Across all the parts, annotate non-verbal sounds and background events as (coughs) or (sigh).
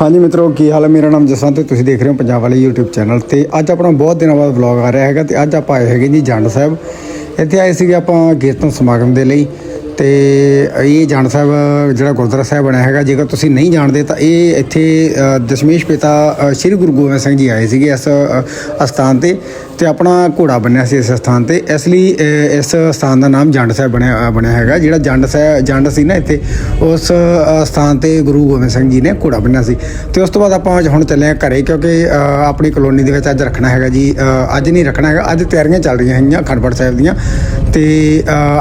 ਹਾਂਜੀ ਮਿੱਤਰੋ, ਕੀ ਹਾਲ ਹੈ? ਮੇਰਾ ਨਾਮ ਜਸਵੰਤ ਤੇ ਤੁਸੀਂ ਦੇਖ ਰਹੇ ਹੋ ਪੰਜਾਬ ਵਾਲੇ YouTube ਚੈਨਲ ਤੇ ਅੱਜ ਆਪਣਾ ਬਹੁਤ ਦਿਨਾਂ ਬਾਅਦ ਵਲੌਗ ਆ ਰਿਹਾ ਹੈਗਾ ਤੇ ਅੱਜ ਆਪਾਂ ਆਏ ਹੈਗੇ ਜੀ ਜੰਡ ਸਾਹਿਬ। ਇੱਥੇ ਆਏ ਸੀਗੇ ਆਪਾਂ ਕੀਰਤਨ ਸਮਾਗਮ ਦੇ ਲਈ ਤੇ ਇਹ ਜੰਡ ਸਾਹਿਬ, ਜਿਹੜਾ ਗੁਰਦੁਆਰਾ ਸਾਹਿਬ ਬਣਿਆ ਹੈਗਾ, ਜੇਕਰ ਤੁਸੀਂ ਨਹੀਂ ਜਾਣਦੇ ਤਾਂ ਇਹ ਇੱਥੇ ਦਸ਼ਮੇਸ਼ ਪਿਤਾ ਸ੍ਰੀ ਗੁਰੂ ਗੋਬਿੰਦ ਸਿੰਘ ਜੀ ਆਏ ਸੀਗੇ ਇਸ ਅਸਥਾਨ ਤੇ। ਤੇ ਆਪਣਾ ਘੋੜਾ ਬੰਨਿਆ ਸੀ ਇਸ ਸਥਾਨ ਤੇ। ਇਸ ਲਈ ਇਸ ਸਥਾਨ ਦਾ ਨਾਮ ਜੰਡ ਸਾਹਿਬ ਬਣਿਆ ਬਣਿਆ ਹੈਗਾ। ਜਿਹੜਾ ਜੰਡ ਸਾਹਿਬ ਜੰਡ ਸੀ ਨਾ ਇੱਥੇ ਉਸ ਅ, ਸਥਾਨ ਤੇ ਗੁਰੂ ਗੋਬਿੰਦ ਸਿੰਘ ਜੀ ਨੇ ਘੋੜਾ ਬੰਨਿਆ ਸੀ। ਤੇ ਉਸ ਤੋਂ ਬਾਅਦ ਆਪਾਂ ਅੱਜ ਹੁਣ ਚੱਲੇ ਹਾਂ ਘਰੇ ਕਿਉਂਕਿ ਆਪਣੀ ਕਲੋਨੀ ਦੇ ਵਿੱਚ ਅੱਜ ਰੱਖਣਾ ਹੈਗਾ ਜੀ ਅੱਜ ਨਹੀਂ ਰੱਖਣਾ ਹੈਗਾ ਅੱਜ ਤਿਆਰੀਆਂ ਚੱਲ ਰਹੀਆਂ ਹੈਗੀਆਂ ਖੰਡਪੜ ਸਾਹਿਬ ਦੀਆਂ। ਤੇ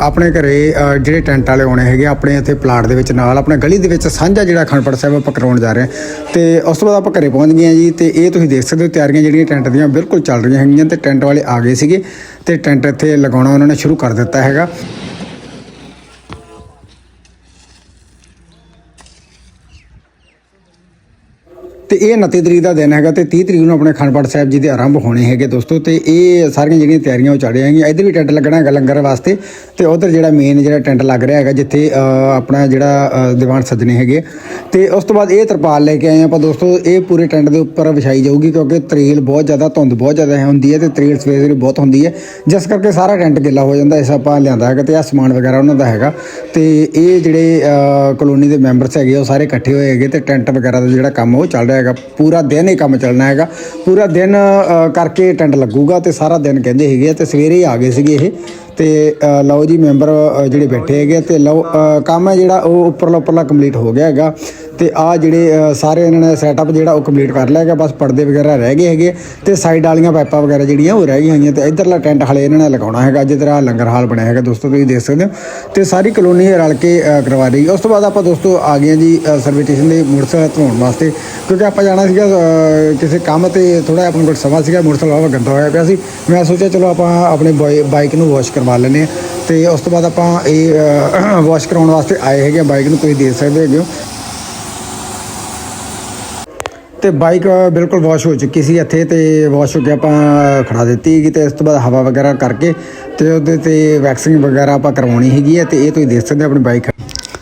ਆਪਣੇ ਘਰੇ ਜਿਹੜੇ ਟੈਂਟ ਵਾਲੇ ਆਉਣੇ ਹੈਗੇ ਆਪਣੇ ਇੱਥੇ ਪਲਾਟ ਦੇ ਵਿੱਚ ਨਾਲ ਆਪਣੇ ਗਲੀ ਦੇ ਵਿੱਚ ਸਾਂਝਾ ਜਿਹੜਾ ਖੰਡਪੜ ਸਾਹਿਬ ਆਪਾਂ ਕਰਾਉਣ ਜਾ ਰਹੇ ਹਾਂ। ਤੇ ਉਸ ਤੋਂ ਬਾਅਦ ਆਪਾਂ ਘਰੇ ਪਹੁੰਚ ਗਏ ਹਾਂ ਜੀ ਤੇ ਇਹ ਤੁਸੀਂ ਦੇਖ ਸਕਦੇ ਹੋ ਤਿਆਰੀਆਂ ਜਿਹੜੀਆਂ ਟੈਂਟ ਦੀਆਂ ਬਿਲਕੁਲ ਚੱਲ ਰਹੀਆਂ ਹੈਗੀਆਂ ਤੇ ਟੈਂਟ ਵਾਲੇ ਆ ਗਏ ਸੀਗੇ ਤੇ ਟੈਂਟ ਇੱਥੇ ਲਗਾਉਣਾ ਉਹਨਾਂ ਨੇ ਸ਼ੁਰੂ ਕਰ ਦਿੱਤਾ ਹੈਗਾ। ਤੇ ਇਹ 29 ਤਰੀਕ ਦਾ ਦਿਨ ਹੈਗਾ ਤੇ 30 ਤਰੀਕ ਨੂੰ ਆਪਣੇ ਖੰਡਪੜ ਸਾਹਿਬ ਜੀ ਦੇ ਆਰੰਭ ਹੋਣੇ ਹੈਗੇ ਦੋਸਤੋ ਤੇ ਇਹ ਸਾਰੀਆਂ ਜਿਹੜੀਆਂ ਤਿਆਰੀਆਂ ਉਹ ਚੱਲ ਰਹੀਆਂ ਇੱਧਰ ਵੀ ਟੈਂਟ ਲੱਗਣਾ ਹੈਗਾ ਲੰਗਰ ਵਾਸਤੇ ਤੇ ਉਧਰ ਜਿਹੜਾ ਮੇਨ ਜਿਹੜਾ ਟੈਂਟ ਲੱਗ ਰਿਹਾ ਹੈਗਾ ਜਿੱਥੇ ਆਪਣਾ ਜਿਹੜਾ ਦੀਵਾਨ ਸੱਜਣੇ ਹੈਗੇ। ਤੇ ਉਸ ਤੋਂ ਬਾਅਦ ਇਹ ਤਰਪਾਲ ਲੈ ਕੇ ਆਏ ਆਪਾਂ ਦੋਸਤੋ, ਇਹ ਪੂਰੇ ਟੈਂਟ ਦੇ ਉੱਪਰ ਵਿਛਾਈ ਜਾਊਗੀ ਕਿਉਂਕਿ ਤਰੇਲ ਬਹੁਤ ਜ਼ਿਆਦਾ, ਧੁੰਦ ਬਹੁਤ ਜ਼ਿਆਦਾ ਹੁੰਦੀ ਹੈ ਤੇ ਤਰੇਲ ਸਵੇਰੇ ਸਵੇਰੇ ਬਹੁਤ ਹੁੰਦੀ ਹੈ। ਜਿਸ ਕਰਕੇ ਸਾਰਾ ਟੈਂਟ ਗਿੱਲਾ ਹੋ ਜਾਂਦਾ, ਇਸ ਆਪਾਂ ਲਿਆਂਦਾ ਹੈਗਾ ਤੇ ਆ ਸਮਾਨ ਵਗੈਰਾ ਉਹਨਾਂ ਦਾ ਹੈਗਾ। ਤੇ ਇਹ ਜਿਹੜੇ ਕਲੋਨੀ ਦੇ ਮੈਂਬਰਸ ਹੈਗੇ ਉਹ ਸਾਰੇ ਇਕੱਠੇ ਹੋਏ ਹੈਗੇ ਤੇ ਟੈਂਟ ਵਗੈਰਾ ਦਾ ਜਿਹੜਾ ਕੰਮ ਉਹ ਚੱਲ ਰਿਹਾ ਹੈਗਾ ਪੂਰਾ ਦਿਨ ਇਹ ਕੰਮ ਚੱਲਣਾ ਹੈਗਾ। ਪੂਰਾ ਦਿਨ ਅ, ਕਰਕੇ ਟੈਂਟ ਲੱਗੂਗਾ ਤੇ ਸਾਰਾ ਦਿਨ ਕਹਿੰਦੇ ਹੈਗੇ ਆ ਤੇ ਸਵੇਰੇ ਹੀ ਆ ਗਏ ਸੀਗੇ ਇਹ। ਤੇ ਲਓ ਜੀ ਮੈਂਬਰ ਜਿਹੜੇ ਬੈਠੇ ਹੈਗੇ ਆ ਤੇ ਲਓ ਕੰਮ ਹੈ ਜਿਹੜਾ ਉਹ ਉੱਪਰਲਾ ਉੱਪਰਲਾ ਕੰਪਲੀਟ ਹੋ ਗਿਆ ਹੈਗਾ। ਤੇ ਆ ਜਿਹੜੇ ਸਾਰੇ ਇਹਨਾਂ ਨੇ ਸੈਟਅਪ ਜਿਹੜਾ ਉਹ ਕੰਪਲੀਟ ਕਰ ਲਿਆ ਹੈਗਾ ਬਸ ਪਰਦੇ ਵਗੈਰਾ ਰਹਿ ਗਏ ਹੈਗੇ। ਤੇ ਸਾਈਡ ਵਾਲੀਆਂ ਪਾਈਪਾਂ ਵਗੈਰਾ ਜਿਹੜੀਆਂ ਉਹ ਰਹਿ ਗਈਆਂ ਹੋਈਆਂ ਤੇ ਇਧਰਲਾ ਟੈਂਟ ਹਲੇ ਇਹਨਾਂ ਨੇ ਲਗਾਉਣਾ ਹੈਗਾ। ਜਿੱਧਰ ਆ ਲੰਗਰ ਹਾਲ ਬਣਿਆ ਹੈਗਾ ਦੋਸਤੋ, ਤੁਸੀਂ ਦੇਖ ਸਕਦੇ ਹੋ। ਤੇ ਸਾਰੀ ਕਲੋਨੀ ਰਲ ਕੇ ਕਰਵਾ ਰਹੀ ਉਸ ਤੋਂ ਬਾਅਦ ਆਪਾਂ ਦੋਸਤੋ ਆ ਗਏ ਹਾਂ ਜੀ ਸਰਵੇ ਸਟੇਸ਼ਨ ਦੇ ਮੋਟਰਸਾਈਕਲ ਧੋਣ ਵਾਸਤੇ। ਕਿਉਂਕਿ ਆਪਾਂ ਜਾਣਾ ਸੀਗਾ ਕਿਸੇ ਕੰਮ ਤੇ ਥੋੜਾ ਆਪਣੇ ਕੋਲ ਸਮਾਂ ਸੀਗਾ, ਮੋਟਰਸਾਈਕਲ ਵਾਵਾ ਗੰਦਾ ਹੋਇਆ ਪਿਆ ਸੀ। ਮੈਂ ਸੋਚਿਆ ਚਲੋ ਆਪਾਂ ਆਪਣੇ ਬਾਈਕ ਨੂੰ ਵਾਸ਼ ਕਰਵਾ ਲੈਂਦੇ ਹਾਂ। ਤੇ ਉਸ ਤੋਂ ਬਾਅਦ ਆਪਾਂ ਇਹ ਵਾਸ਼ (coughs) ਕਰਾਉਣ ਵਾਸਤੇ ਆਏ ਹੈਗੇ ਬਾਈਕ ਨੂੰ ਤੁਸੀਂ ਦੇਖ ਸਕਦੇ ਹੈਗੇ ਹੋ। ਤੇ ਬਾਈਕ ਬਿਲਕੁਲ ਵਾਸ਼ ਹੋ ਚੁੱਕੀ ਸੀ ਇੱਥੇ ਤੇ ਵਾਸ਼ ਹੋ ਕੇ ਆਪਾਂ ਖੜਾ ਦਿੱਤੀ ਹੈਗੀ ਤੇ ਇਸ ਤੋਂ ਬਾਅਦ ਹਵਾ ਵਗੈਰਾ ਕਰਕੇ ਤੇ ਉਹਦੇ ਤੇ ਵੈਕਸਿੰਗ ਵਗੈਰਾ ਆਪਾਂ ਕਰਵਾਉਣੀ ਹੈਗੀ ਹੈ ਤੇ ਇਹ ਤੁਸੀਂ ਦੇਖ ਸਕਦੇ ਹੋ ਆਪਣੀ ਬਾਈਕ।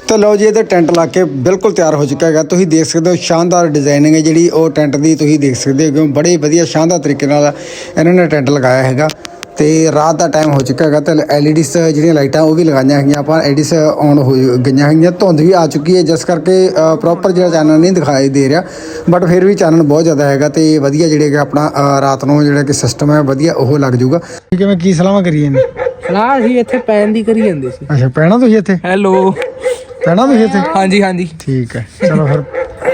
ਤਾਂ ਲਓ ਜੀ, ਇਹਦੇ ਟੈਂਟ ਲਾ ਕੇ ਬਿਲਕੁਲ ਤਿਆਰ ਹੋ ਚੁੱਕਾ ਹੈਗਾ। ਤੁਸੀਂ ਦੇਖ ਸਕਦੇ ਹੋ ਸ਼ਾਨਦਾਰ ਡਿਜ਼ਾਈਨਿੰਗ ਹੈ ਜਿਹੜੀ ਉਹ ਟੈਂਟ ਦੀ ਤੁਸੀਂ ਦੇਖ ਸਕਦੇ ਹੋ। ਬੜੇ ਵਧੀਆ ਸ਼ਾਨਦਾਰ ਤਰੀਕੇ ਨਾਲ ਇਹਨਾਂ ਨੇ ਟੈਂਟ ਲਗਾਇਆ ਹੈਗਾ। ਤੇ ਰਾਤ ਦਾ ਟਾਈਮ ਹੋ ਚੁੱਕਾ ਹੈਗਾ ਤੇ ਐਲਈਡੀਸ ਜਿਹੜੀਆਂ ਲਾਈਟਾਂ ਉਹ ਵੀ ਲਗਾਈਆਂ ਹੈਗੀਆਂ ਆਪਾਂ ਐਲਈਡੀਸ ਆਨ ਹੋ ਗਈਆਂ ਹੈਗੀਆਂ ਧੁੰਦ ਵੀ ਆ ਚੁੱਕੀ ਹੈ ਜਿਸ ਕਰਕੇ ਪ੍ਰੋਪਰ ਜਿਹੜਾ ਚਾਨਣ ਨਹੀਂ ਦਿਖਾਈ ਦੇ ਰਿਹਾ ਬਟ ਫਿਰ ਵੀ ਚਾਨਣ ਬਹੁਤ ਜ਼ਿਆਦਾ ਹੈਗਾ ਤੇ ਵਧੀਆ ਜਿਹੜੇ ਕਿ ਆਪਣਾ ਰਾਤ ਨੂੰ ਜਿਹੜਾ ਕਿ ਸਿਸਟਮ ਹੈ ਵਧੀਆ ਉਹ ਲੱਗ ਜਾਊਗਾ। ਕਿਵੇਂ ਕੀ ਸਲਾਹਾਂ ਕਰੀਏ ਨੇ ਸਲਾਹ ਅਸੀਂ ਇੱਥੇ ਪੈਣ ਦੀ ਕਰੀ ਜਾਂਦੇ ਸੀ। ਅੱਛਾ ਪੈਣਾ ਤੁਸੀਂ ਇੱਥੇ? ਹੈਲੋ ਪੈਣਾ ਤੁਸੀਂ ਇੱਥੇ? ਹਾਂਜੀ ਹਾਂਜੀ। ਠੀਕ ਹੈ ਚਲੋ ਫਿਰ।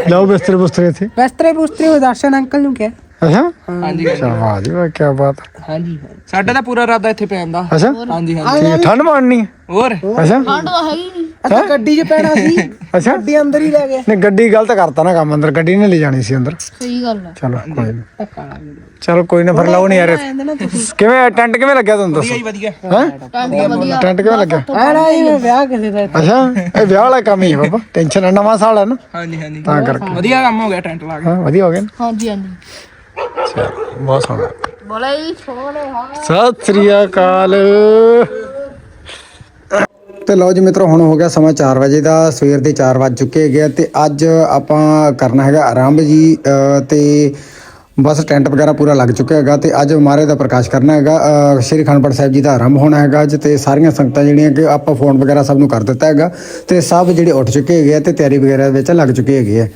ਲਓ ਬਿਸਤਰੇ ਬੁਸਤਰੇ ਇੱਥੇ। ਵਸਤਰੇ ਪੁਸਤਰੇ ਉਹ ਦਰਸ਼ਨ ਅੰਕਲ ਨੂੰ ਕਿਹਾ। ਅੱਛਾ? ਹਾਂਜੀ ਅੱਛਾ ਵਾਹ ਜੀ ਵਾਹ ਕੀ ਬਾਤ। ਹਾਂਜੀ ਸਾਡਾ ਤਾਂ ਪੂਰਾ ਇਰਾਦਾ ਇੱਥੇ ਪੈਣ ਦਾ। ਅੱਛਾ? ਹਾਂਜੀ ਹਾਂਜੀ। ਠੀਕ ਹੈ, ਠੰਡ ਮਾਰਨੀ ਹੈ? ਹੋਰ? ਅੱਛਾ? ਅੱਛਾ ਗੱਡੀ 'ਚ ਪੈਣਾ ਸੀ। (laughs) ਅੱਛਾ? ਗੱਡੀ ਅੰਦਰ ਹੀ ਲੈ ਗਏ। ਨੇ ਗੱਡੀ ਗਲਤ ਕਰਤਾ ਨਾ ਕੰਮ ਅੰਦਰ। ਗੱਡੀ ਨੇ ਲੈ ਜਾਣੀ ਸੀ ਅੰਦਰ। ਸਹੀ ਗੱਲ ਹੈ। ਚਲੋ ਕੋਈ ਨਹੀਂ। ਚਲੋ ਕੋਈ ਨਾ ਫਿਰ ਲਾਓ ਨਹੀਂ ਯਾਰ। ਕਿਵੇਂ ਟੈਂਟ ਕਿਵੇਂ ਲੱਗਿਆ ਤੁਹਾਨੂੰ ਦੱਸੋ? ਹੀ ਵਧੀਆ। ਹੈ? ਟੈਂਟ ਕਿਵੇਂ ਲੱਗਿਆ? ਆ ਨਾ ਇਹ ਵਿਆਹ ਕਿਸੇ ਦਾ ਅੱਛਾ ਇਹ ਵਿਆਹ ਵਾਲਾ ਕੰਮ ਹੀ ਹੈ ਬਾਬਾ। (laughs) ਟੈਨਸ਼ਨ ਨਾ ਨਵਾਂ ਸਾਲ ਹੈ ਨਾ। ਹਾਂਜੀ ਹਾਂਜੀ। ਤਾਂ ਕਰਕੇ। ਵਧੀਆ ਕੰਮ ਹੋ ਗਿਆ ਟੈਂਟ ਲਾ ਕੇ। ਹਾਂ ਵਧੀਆ ਹੋ ਗਿਆ ਨਾ। ਹਾਂਜੀ ਹਾਂਜੀ। ਚਲੋ ਬਹੁਤ ਸੋਹਣਾ। ਬੋਲੇ ਛੋਲੇ ਹਾਂ। ਸਤਿ ਸ੍ਰੀ ਅਕਾਲ। ਤੇ ਲਓ ਜੀ ਮਿੱਤਰੋ ਹੁਣ ਹੋ ਗਿਆ ਸਮਾਂ 4 ਵਜੇ ਦਾ ਸਵੇਰ ਦੇ 4 ਵੱਜ ਚੁੱਕੇ ਹੈਗੇ ਆ ਤੇ ਅੱਜ ਆਪਾਂ ਕਰਨਾ ਹੈਗਾ ਆਰੰਭ ਜੀ ਤੇ ਬਸ ਟੈਂਟ ਵਗੈਰਾ ਪੂਰਾ ਲੱਗ ਚੁੱਕਾ ਹੈਗਾ ਤੇ ਅੱਜ ਮਹਾਰਾਜ ਦਾ ਪ੍ਰਕਾਸ਼ ਕਰਨਾ ਹੈਗਾ ਸ਼੍ਰੀ ਖੰਡਪੜ ਸਾਹਿਬ ਜੀ ਦਾ ਆਰੰਭ ਹੋਣਾ ਹੈਗਾ ਅੱਜ ਤੇ ਸਾਰੀਆਂ ਸੰਗਤਾਂ ਜਿਹੜੀਆਂ ਕਿ ਆਪਾਂ ਫੋਨ ਵਗੈਰਾ ਸਭ ਨੂੰ ਕਰ ਦਿੱਤਾ ਹੈਗਾ ਤੇ ਸਭ ਜਿਹੜੇ ਉੱਠ ਚੁੱਕੇ ਹੈਗੇ ਆ ਤੇ ਤਿਆਰੀ ਵਗੈਰਾ ਵਿੱਚ ਲੱਗ ਚੁੱਕੇ ਹੈਗੇ ਆ।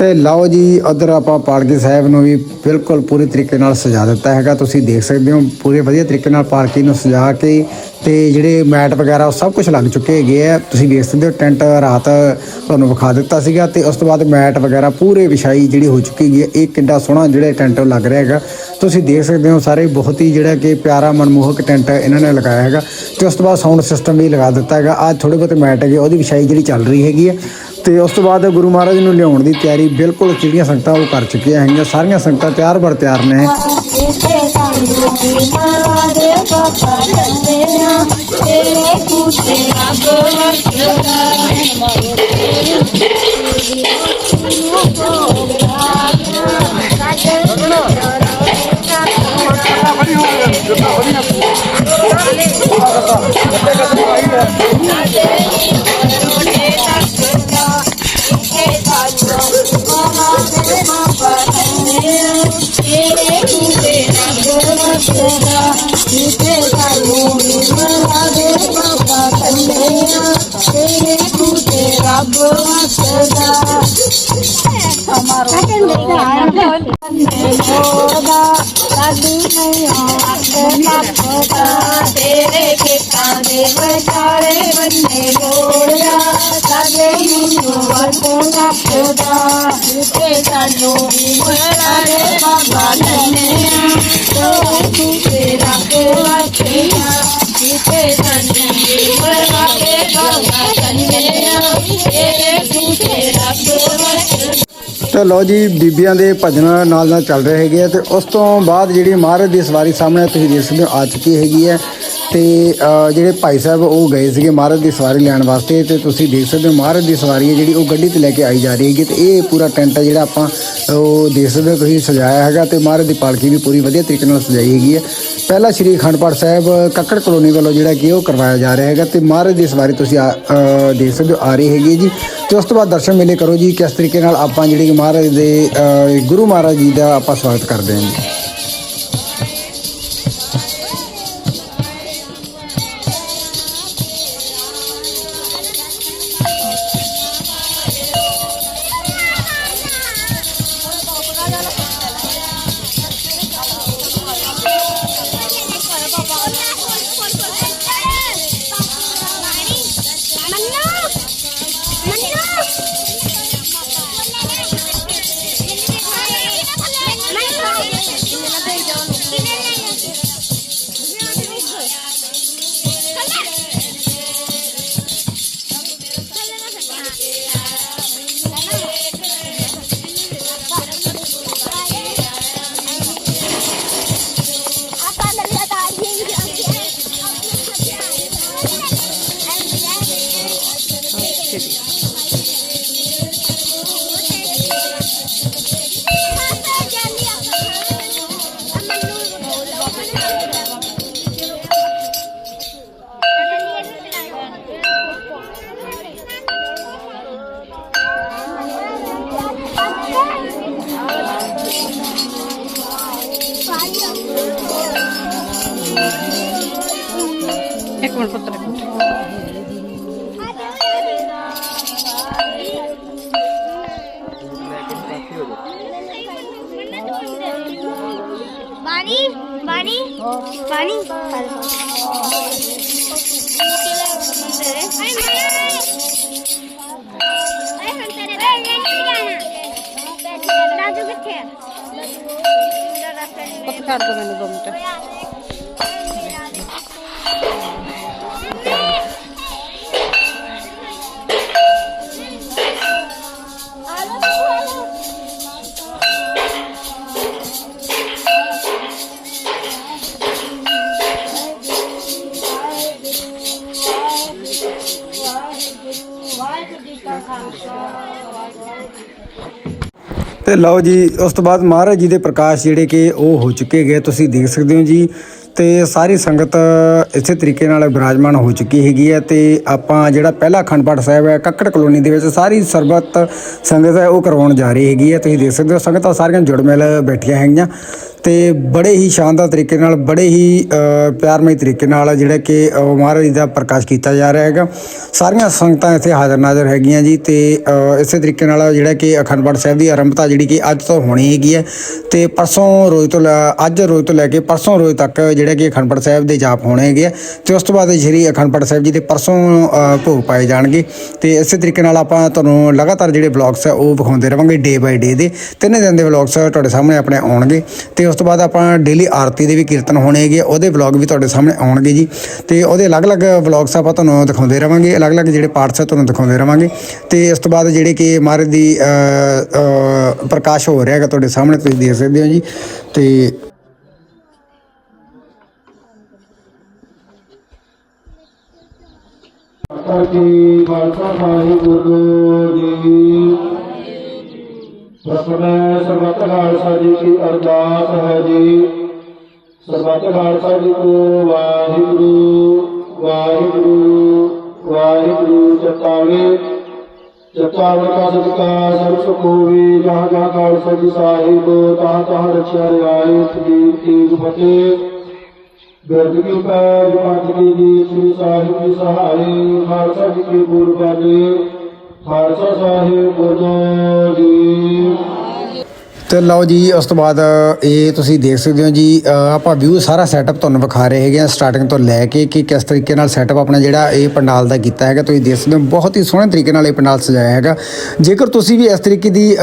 ਤੇ ਲਓ ਜੀ, ਉਧਰ ਆਪਾਂ ਪਾਲਕੀ ਸਾਹਿਬ ਨੂੰ ਵੀ ਬਿਲਕੁਲ ਪੂਰੇ ਤਰੀਕੇ ਨਾਲ ਸਜਾ ਦਿੱਤਾ ਹੈਗਾ। ਤੁਸੀਂ ਦੇਖ ਸਕਦੇ ਹੋ, ਪੂਰੇ ਵਧੀਆ ਤਰੀਕੇ ਨਾਲ ਪਾਲਕੀ ਨੂੰ ਸਜਾ ਕੇ ਤੇ ਜਿਹੜੇ ਮੈਟ ਵਗੈਰਾ, ਉਹ ਸਭ ਕੁਝ ਲੱਗ ਚੁੱਕੇ ਹੈਗੇ ਆ। ਤੁਸੀਂ ਦੇਖ ਸਕਦੇ ਹੋ, ਟੈਂਟ ਰਾਤ ਤੁਹਾਨੂੰ ਵਿਖਾ ਦਿੱਤਾ ਸੀਗਾ ਤੇ ਉਸ ਤੋਂ ਬਾਅਦ ਮੈਟ ਵਗੈਰਾ ਪੂਰੇ ਵਿਛਾਈ ਜਿਹੜੀ ਹੋ ਚੁੱਕੀ ਹੈਗੀ ਹੈ ਇਹ ਕਿੰਨਾ ਸੋਹਣਾ ਜਿਹੜਾ ਟੈਂਟ ਲੱਗ ਰਿਹਾ ਹੈਗਾ। ਤੁਸੀਂ ਦੇਖ ਸਕਦੇ ਹੋ, ਸਾਰੇ ਬਹੁਤ ਹੀ ਜਿਹੜਾ ਕਿ ਪਿਆਰਾ, ਮਨਮੋਹਕ ਟੈਂਟ ਇਹਨਾਂ ਨੇ ਲਗਾਇਆ ਹੈਗਾ। ਤੇ ਉਸ ਤੋਂ ਬਾਅਦ ਸਾਊਂਡ ਸਿਸਟਮ ਵੀ ਲਗਾ ਦਿੱਤਾ ਹੈਗਾ। ਅੱਜ ਥੋੜੇ ਬਹੁਤੇ ਮੈਟ ਹੈਗੇ, ਉਹਦੀ ਵਿਛਾਈ ਜਿਹੜੀ ਚੱਲ ਰਹੀ ਹੈਗੀ ਹੈ ਤੇ ਉਸ ਤੋਂ ਬਾਅਦ ਗੁਰੂ ਮਹਾਰਾਜ ਨੂੰ ਲਿਆਉਣ ਦੀ ਤਿਆਰੀ ਬਿਲਕੁਲ ਜਿਹੜੀਆਂ ਸੰਗਤਾਂ ਉਹ ਕਰ ਚੁੱਕੀਆਂ ਹੈਗੀਆਂ ਸਾਰੀਆਂ ਸੰਗਤਾਂ ਤਿਆਰ ਬਰ ਤਿਆਰ ਨੇ ਤੇਰੇ ਖੇਤਾਂ ਦੇ ਵਿਚਾਲੇ ਬੰਨੇ ਗੋੜਿਆ ਸਾਡੇ ਨੂੰ ਵਰਤੋਂ ਲੱਭਦਾ ਤੇ ਸਾਨੂੰ ਵੀ ਮਰਾਰੇ ਬਾਬਾ ਨੰਨਿਆ ਤੋ ਤੂੰ ਤੇਰਾ ਕੋਲਾ ਤੇਰਾ ਤੇ ਸਾਨੂੰ ਵੀ ਮਰਾਰੇ ਬਾਬਾ ਨੰਨਿਆ ਤੇਰੇ ਤੂੰ ਤੇਰਾ ਕੋਲਾ ਤਾਂ ਲਓ ਜੀ, ਬੀਬੀਆਂ ਦੇ ਭਜਨ ਨਾਲ ਨਾਲ ਚੱਲ ਰਹੇ ਹੈਗੇ ਆ ਤੇ ਉਸ ਤੋਂ ਬਾਅਦ ਜਿਹੜੀ ਮਹਾਰਾਜ ਦੀ ਸਵਾਰੀ ਸਾਹਮਣੇ ਤੁਸੀਂ ਦੇਖ ਸਕਦੇ ਹੋ, ਆ ਚੁੱਕੀ ਹੈਗੀ ਹੈ। ਤੇ ਜਿਹੜੇ ਭਾਈ ਸਾਹਿਬ ਉਹ ਗਏ ਸੀਗੇ ਮਹਾਰਾਜ ਦੀ ਸਵਾਰੀ ਲੈਣ ਵਾਸਤੇ ਤੇ ਤੁਸੀਂ ਦੇਖ ਸਕਦੇ ਹੋ ਮਹਾਰਾਜ ਦੀ ਸਵਾਰੀ ਹੈ ਜਿਹੜੀ ਉਹ ਗੱਡੀ ਤੇ ਲੈ ਕੇ ਆਈ ਜਾ ਰਹੀ ਹੈਗੀ ਤੇ ਇਹ ਪੂਰਾ ਟੈਂਟ ਹੈ ਜਿਹੜਾ ਆਪਾਂ ਉਹ ਦੇਖ ਸਕਦੇ ਹੋ ਤੁਸੀਂ ਸਜਾਇਆ ਹੈਗਾ ਤੇ ਮਹਾਰਾਜ ਦੀ ਪਾਲਕੀ ਵੀ ਪੂਰੀ ਵਧੀਆ ਤਰੀਕੇ ਨਾਲ ਸਜਾਈ ਹੈਗੀ ਹੈ। ਪਹਿਲਾ ਸ਼੍ਰੀ ਅਖੰਡ ਪਾਠ ਸਾਹਿਬ, ਕੱਕੜ ਕਲੋਨੀ ਵੱਲੋਂ ਜਿਹੜਾ ਕਿ ਉਹ ਕਰਵਾਇਆ ਜਾ ਰਿਹਾ ਹੈਗਾ ਤੇ ਮਹਾਰਾਜ ਦੀ ਸਵਾਰੀ ਤੁਸੀਂ ਆ- ਦੇਖ ਸਕਦੇ ਹੋ ਆ ਰਹੀ ਹੈਗੀ ਹੈ ਜੀ। ਤੇ ਉਸ ਤੋਂ ਬਾਅਦ ਦਰਸ਼ਨ ਮੇਲੇ ਕਰੋ ਜੀ, ਕਿਸ ਤਰੀਕੇ ਨਾਲ ਆਪਾਂ ਜਿਹੜੀ ਕਿ ਮਹਾਰਾਜ ਦੇ ਗੁਰੂ ਮਹਾਰਾਜ ਜੀ ਦਾ ਆਪਾਂ ਸਵਾਗਤ ਕਰਦੇ ਹਾਂ ਜੀ। ਮਿੰਟ ਪੁੱਤਰ ਬਾਣੀ ਬਾਣੀ ਬਾਣੀ ਹਾਏ ਤੇ ਲਓ ਜੀ, ਉਸ ਤੋਂ ਬਾਅਦ ਮਹਾਰਾਜ ਜੀ ਦੇ ਪ੍ਰਕਾਸ਼ ਜਿਹੜੇ ਕਿ ਉਹ ਹੋ ਚੁੱਕੇ ਗਏ, ਤੁਸੀਂ ਦੇਖ ਸਕਦੇ ਹੋ ਜੀ। ਤੇ ਸਾਰੀ ਸੰਗਤ ਇਸੇ ਤਰੀਕੇ ਨਾਲ ਵਿਰਾਜਮਾਨ ਹੋ ਚੁੱਕੀ ਹੈਗੀ ਹੈ ਤੇ ਆਪਾਂ ਜਿਹੜਾ ਪਹਿਲਾ ਅਖੰਡ ਪਾਠ ਸਾਹਿਬ ਹੈ, ਕੱਕੜ ਕਲੋਨੀ ਦੇ ਵਿੱਚ ਸਾਰੀ ਸਰਬਤ ਸੰਗਤ ਹੈ, ਉਹ ਕਰਵਾਉਣ ਜਾ ਰਹੀ ਹੈਗੀ ਹੈ। ਤੁਸੀਂ ਦੇਖ ਸਕਦੇ ਹੋ, ਸੰਗਤਾਂ ਸਾਰੀਆਂ ਜੁੜ ਮਿਲ ਬੈਠੀਆਂ ਹੈਗੀਆਂ। ਤੇ ਬੜੇ ਹੀ ਸ਼ਾਨਦਾਰ ਤਰੀਕੇ ਨਾਲ, ਬੜੇ ਹੀ ਪਿਆਰਮਈ ਤਰੀਕੇ ਨਾਲ ਜਿਹੜਾ ਕਿ ਮਹਾਰਾਜ ਜੀ ਦਾ ਪ੍ਰਕਾਸ਼ ਕੀਤਾ ਜਾ ਰਿਹਾ ਹੈਗਾ। ਸਾਰੀਆਂ ਸੰਗਤਾਂ ਇੱਥੇ ਹਾਜ਼ਰ ਨਾਜ਼ਰ ਹੈਗੀਆਂ ਜੀ ਤੇ ਇਸੇ ਤਰੀਕੇ ਨਾਲ ਜਿਹੜਾ ਕਿ ਅਖੰਡ ਪਾਠ ਸਾਹਿਬ ਦੀ ਆਰੰਭਤਾ ਜਿਹੜੀ ਕਿ ਅੱਜ ਤੋਂ ਹੋਣੀ ਹੈਗੀ ਹੈ ਤੇ ਪਰਸੋਂ ਰੋਜ਼ ਤੋਂ ਲੈ- ਅੱਜ ਰੋਜ਼ ਤੋਂ ਲੈ ਕੇ ਪਰਸੋਂ ਰੋਜ਼ ਤੱਕ ਜਿਹੜਾ ਕਿ ਅਖੰਡ ਪਾਠ ਸਾਹਿਬ ਦੇ ਜਾਪ ਹੋਣੇ ਹੈਗੇ ਆ ਤੇ ਉਸ ਤੋਂ ਬਾਅਦ ਸ਼੍ਰੀ ਅਖੰਡ ਪਾਠ ਸਾਹਿਬ ਜੀ ਦੇ ਪਰਸੋਂ ਭੋਗ ਪਾਏ ਜਾਣਗੇ ਤੇ ਇਸੇ ਤਰੀਕੇ ਨਾਲ ਆਪਾਂ ਤੁਹਾਨੂੰ ਲਗਾਤਾਰ ਜਿਹੜੇ ਵਲੌਗਸ ਆ ਉਹ ਵਿਖਾਉਂਦੇ ਰਵਾਂਗੇ ਡੇ ਬਾਈ ਡੇ ਦੇ। ਤਿੰਨੇ ਦਿਨ ਦੇ ਵਲੌਗਸ ਤੁਹਾਡੇ ਸਾਹਮਣੇ ਆਪਣੇ ਆਉਣਗੇ ਤੇ ਉਸ ਤੋਂ ਬਾਅਦ ਆਪਾਂ ਡੇਲੀ ਆਰਤੀ ਦੇ ਵੀ ਕੀਰਤਨ ਹੋਣੇ ਹੈਗੇ ਉਹਦੇ ਵਲੌਗ ਵੀ ਤੁਹਾਡੇ ਸਾਹਮਣੇ ਆਉਣਗੇ ਜੀ। ਤੇ ਉਹਦੇ ਅਲੱਗ-ਅਲੱਗ ਵਲੌਗਸ ਆਪਾਂ ਤੁਹਾਨੂੰ ਦਿਖਾਉਂਦੇ ਰਵਾਂਗੇ, ਅਲੱਗ-ਅਲੱਗ ਜਿਹੜੇ ਪਾਰਟਸ ਆ ਤੁਹਾਨੂੰ ਦਿਖਾਉਂਦੇ ਰਵਾਂਗੇ। ਤੇ ਇਸ ਤੋਂ ਬਾਅਦ ਜਿਹੜੇ ਕਿ ਮਹਾਰਾਜ ਦੀ ਪ੍ਰਕਾਸ਼ ਹੋ ਰਿਹਾ ਹੈਗਾ ਤੁਹਾਡੇ ਸਾਹਮਣੇ, ਤੁਸੀਂ ਦੇਖ ਸਕਦੇ ਹੋ ਜੀ। ਤੇ ਜੀ ਵਾਹਿਗੁਰੂ ਜੀ। ਪ੍ਰਥਮੇ ਸਰਬੱਤ ਖਾਲਸਾ ਜੀ ਕੀ ਅਰਦਾਸ ਹੈ ਜੀ। ਸਰਬੱਤ ਖਾਲਸਾ ਜੀ ਕੋ ਵਾਹਿਗੁਰੂ ਵਾਹਿਗੁਰੂ ਵਾਹਿਗੁਰੂ ਚਤਾਵੇ ਜਪਾਵਰ ਕਾ ਸਦਕਾ, ਸਰਬ ਸੁਖੋਵੀ ਜਹਾਂ ਜਹਾਂ ਖਾਲਸਾ ਜੀ ਸਾਹਿਬ, ਤਹਾਂ ਤਹਾਂ ਰਖਿਆ ਰਿਆਏ ਸਦੀਪ ਤੇਗ ਫਤਿਹ ਬਿਰਦ ਕੀ ਪੈਜ ਪੰਜ ਕੀ ਜੀ ਸ੍ਰੀ ਸਾਹਿਬ ਜੀ ਸਹਾਈ, ਖਾਲਸਾ ਜੀ ਕੀ ਗੁਰਬਾਣੀ। ਖਾਲਸਾ ਸਾਹਿਬ ਗੁਰਦੁਆਰਾ ਜੀ ਤੇ ਲਓ ਜੀ ਉਸ ਤੋਂ ਬਾਅਦ ਇਹ ਤੁਸੀਂ ਦੇਖ ਸਕਦੇ ਹੋ ਜੀ ਆਪਾਂ ਵਿਊ ਸਾਰਾ ਸੈਟਅਪ ਤੁਹਾਨੂੰ ਵਿਖਾ ਰਹੇ ਹੈਗੇ ਆ ਸਟਾਰਟਿੰਗ ਤੋਂ ਲੈ ਕੇ ਕਿ ਕਿਸ ਤਰੀਕੇ ਨਾਲ ਸੈਟਅਪ ਆਪਣਾ ਜਿਹੜਾ ਇਹ ਪੰਡਾਲ ਦਾ ਕੀਤਾ ਹੈਗਾ ਤੁਸੀਂ ਦੇਖ ਸਕਦੇ ਹੋ ਬਹੁਤ ਹੀ ਸੋਹਣੇ ਤਰੀਕੇ ਨਾਲ ਇਹ ਪੰਡਾਲ ਸਜਾਇਆ ਹੈਗਾ। ਜੇਕਰ ਤੁਸੀਂ ਵੀ ਇਸ ਤਰੀਕੇ ਦੀ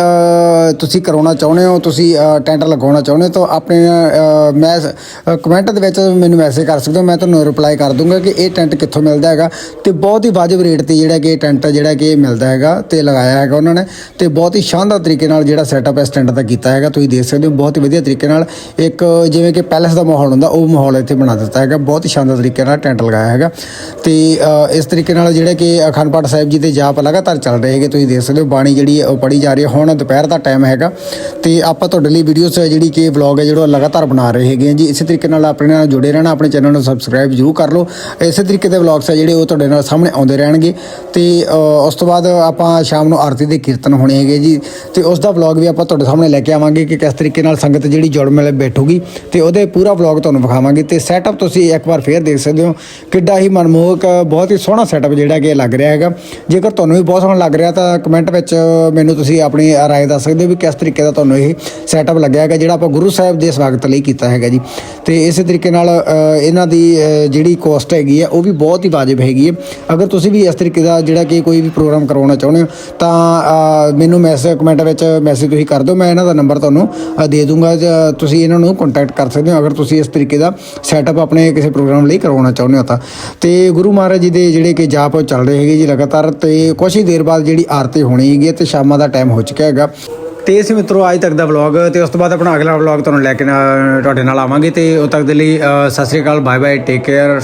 ਤੁਸੀਂ ਕਰਾਉਣਾ ਚਾਹੁੰਦੇ ਹੋ ਤੁਸੀਂ ਟੈਂਟ ਲਗਾਉਣਾ ਚਾਹੁੰਦੇ ਹੋ ਤਾਂ ਆਪਣੇ ਅ, ਮੈਂ ਕਮੈਂਟ ਦੇ ਵਿੱਚ ਮੈਨੂੰ ਮੈਸੇਜ ਕਰ ਸਕਦੇ ਹੋ ਮੈਂ ਤੁਹਾਨੂੰ ਰਿਪਲਾਈ ਕਰ ਦੂੰਗਾ ਕਿ ਇਹ ਟੈਂਟ ਕਿੱਥੋਂ ਮਿਲਦਾ ਹੈਗਾ ਤੇ ਬਹੁਤ ਹੀ ਵਾਜਬ ਰੇਟ ਤੇ ਜਿਹੜਾ ਕਿ ਇਹ ਟੈਂਟ ਜਿਹੜਾ ਕਿ ਮਿਲਦਾ ਹੈਗਾ ਤੇ ਲਗਾਇਆ ਹੈਗਾ ਉਹਨਾਂ ਨੇ ਤੇ ਬਹੁਤ ਹੀ ਸ਼ਾਨਦਾਰ ਤਰੀਕੇ ਨਾਲ ਜਿਹੜਾ ਸੈਟਅਪ ਇਸ ਟੈਂਟ ਦਾ ਕੀਤਾ ਹੈਗਾ, ਤੁਸੀਂ ਦੇਖ ਸਕਦੇ ਹੋ ਬਹੁਤ ਹੀ ਵਧੀਆ ਤਰੀਕੇ ਨਾਲ ਇੱਕ ਜਿਵੇਂ ਕਿ ਪੈਲਸ ਦਾ ਮਾਹੌਲ ਹੁੰਦਾ, ਉਹ ਮਾਹੌਲ ਇੱਥੇ ਬਣਾ ਦਿੱਤਾ ਹੈਗਾ, ਬਹੁਤ ਸ਼ਾਨਦਾਰ ਤਰੀਕੇ ਨਾਲ ਟੈਂਟ ਲਗਾਇਆ ਹੈਗਾ। ਤੇ ਇਸ ਤਰੀਕੇ ਨਾਲ ਜਿਹੜੇ ਕਿ ਅਖੰਡ ਪਾਠ ਸਾਹਿਬ ਜੀ ਦੇ ਜਾਪ ਲਗਾਤਾਰ ਚੱਲ ਰਹੇ ਹੈਗੇ, ਤੁਸੀਂ ਦੇਖ ਸਕਦੇ ਹੋ ਬਾਣੀ ਜਿਹੜੀ ਉਹ ਪੜੀ ਜਾ ਰਹੀ ਹੈ, ਹੁਣ ਦੁਪਹਿਰ ਦਾ ਟਾਈਮ ਹੈਗਾ। ਤੇ ਆਪਾਂ ਤੁਹਾਡੇ ਲਈ ਵੀਡੀਓਸ ਜਿਹੜੀ ਕਿ ਵਲੌਗ ਹੈ, ਜਿਹੜਾ ਉਹ ਲਗਾਤਾਰ ਬਣਾ ਰਹੇ ਹੈਗੇ ਹਾਂ ਜੀ। ਇਸੇ ਤਰੀਕੇ ਨਾਲ ਆਪਣੇ ਨਾਲ ਜੁੜੇ ਰਹਿਣਾ, ਆਪਣੇ ਚੈਨਲ ਨੂੰ ਸਬਸਕ੍ਰਾਈਬ ਜ਼ਰੂਰ ਕਰ ਲਓ। ਇਸੇ ਤਰੀਕੇ ਦੇ ਵਲੌਗਸ ਹੈ, ਜਿਹੜੇ ਉਹ ਤੁਹਾਡੇ ਨਾਲ ਸਾਹਮਣੇ ਆਉਂਦੇ ਰਹਿਣਗੇ। ਤੇ ਉਸ ਤੋਂ ਬਾਅਦ ਆਪਾਂ ਸ਼ਾਮ ਨੂੰ ਆਰਤੀ ਦੇ ਕੀਰਤਨ ਹੋਣੇ ਹੈਗੇ ਜੀ। ਤੇ ਉਸ ਦਾ ਵਲੌਗ ਵੀ ਆਪਾਂ ਤੁਹਾਡੇ ਸਾਹਮਣੇ ਲੈ ਕੇ ਆਵਾਂਗੇ ਕਿ ਕਿਸ ਤਰੀਕੇ ਨਾਲ ਸੰਗਤ ਜਿਹੜੀ ਜੁੜ ਮਿਲ ਬੈਠੂਗੀ ਤੇ ਉਹਦੇ ਪੂਰਾ ਵਲੌਗ ਤੁਹਾਨੂੰ ਵਿਖਾਵਾਂਗੇ ਤੇ ਸੈਟਅਪ ਤੁਸੀਂ ਇੱਕ ਵਾਰ ਫੇਰ ਦੇਖ ਸਕਦੇ ਹੋ। ਕਿੱਡਾ ਹੀ ਮਨਮੋਹਕ, ਬਹੁਤ ਹੀ ਸੋਹਣਾ ਸੈਟਅਪ ਜਿਹੜਾ ਕਿ ਲੱਗ ਰਿਹਾ ਹੈਗਾ। ਜੇਕਰ ਤੁਹਾਨੂੰ ਵੀ ਬਹੁਤ ਸੋਹਣਾ ਲੱਗ ਰਿਹਾ ਤਾਂ ਕਮੈਂਟ ਵਿੱਚ ਮੈਨੂੰ ਤੁਸੀਂ ਆਪਣੀ ਰਾਏ ਦੱਸ ਸਕਦੇ ਹੋ ਵੀ ਕਿਸ ਤਰੀਕੇ ਦਾ ਤੁਹਾਨੂੰ ਇਹ ਸੈਟਅਪ ਲੱਗਿਆ ਹੈਗਾ, ਜਿਹੜਾ ਆਪਾਂ ਗੁਰੂ ਸਾਹਿਬ ਦੇ ਸਵਾਗਤ ਲਈ ਕੀਤਾ ਹੈਗਾ ਜੀ। ਤੇ ਇਸੇ ਤਰੀਕੇ ਨਾਲ ਇਹਨਾਂ ਦੀ ਜਿਹੜੀ ਕੋਸਟ ਹੈਗੀ ਆ, ਉਹ ਵੀ ਬਹੁਤ ਹੀ ਵਾਜਬ ਹੈਗੀ ਹੈ ਅਗਰ ਤੁਸੀਂ ਵੀ ਇਸ ਤਰੀਕੇ ਦਾ ਜਿਹੜਾ ਕਿ ਕੋਈ ਵੀ ਪ੍ਰੋਗਰਾਮ ਕਰਵਾਉਣਾ ਚਾਹੁੰਦੇ ਹੋ, ਤਾਂ ਮੈਨੂੰ ਮੈਸੇਜ ਕਮੈਂਟ ਵਿੱਚ ਮੈਸੇਜ ਤੁਸੀਂ ਕਰ ਦਿਓ, ਮੈਂ ਇਹਨਾਂ ਦਾ ਨੰਬਰ ਤੁਹਾਨੂੰ ਦੇ ਦੂੰਗਾ। ਤੁਸੀਂ ਇਹਨਾਂ ਨੂੰ ਕੰਟੈਕਟ ਕਰ ਸਕਦੇ ਹੋ, ਅਗਰ ਤੁਸੀਂ ਇਸ ਤਰੀਕੇ ਦਾ ਸੈਟਅਪ ਆਪਣੇ ਕਿਸੇ ਪ੍ਰੋਗਰਾਮ ਲਈ ਕਰਵਾਉਣਾ ਚਾਹੁੰਦੇ ਹੋ ਤਾਂ। ਤੇ ਗੁਰੂ ਮਹਾਰਾਜ ਜੀ ਦੇ ਜਿਹੜੇ ਕਿ ਜਾਪ ਉਹ ਚੱਲ ਰਹੇ ਹੈਗੇ ਜੀ ਲਗਾਤਾਰ, ਤੇ ਕੁਛ ਹੀ ਦੇਰ ਬਾਅਦ ਜਿਹੜੀ ਆਰਤੀ ਹੋਣੀ ਹੈਗੀ ਹੈ ਤੇ ਸ਼ਾਮਾਂ ਦਾ ਟਾਈਮ ਹੋ ਚੁੱਕਿਆ ਹੈਗਾ। ਤੇ ਇਸ ਮਿੱਤਰੋ, ਅੱਜ ਤੱਕ ਦਾ ਵਲੌਗ ਤੇ ਉਸ ਤੋਂ ਬਾਅਦ ਆਪਣਾ ਅਗਲਾ ਵਲੌਗ ਤੁਹਾਨੂੰ ਲੈ ਕੇ ਤੁਹਾਡੇ ਨਾਲ ਆਵਾਂਗੇ। ਤੇ ਉਦੋਂ ਤੱਕ ਦੇ ਲਈ ਸਤਿ ਸ੍ਰੀ ਅਕਾਲ ਬਾਏ ਬਾਏ ਟੇਕ ਕੇਅਰ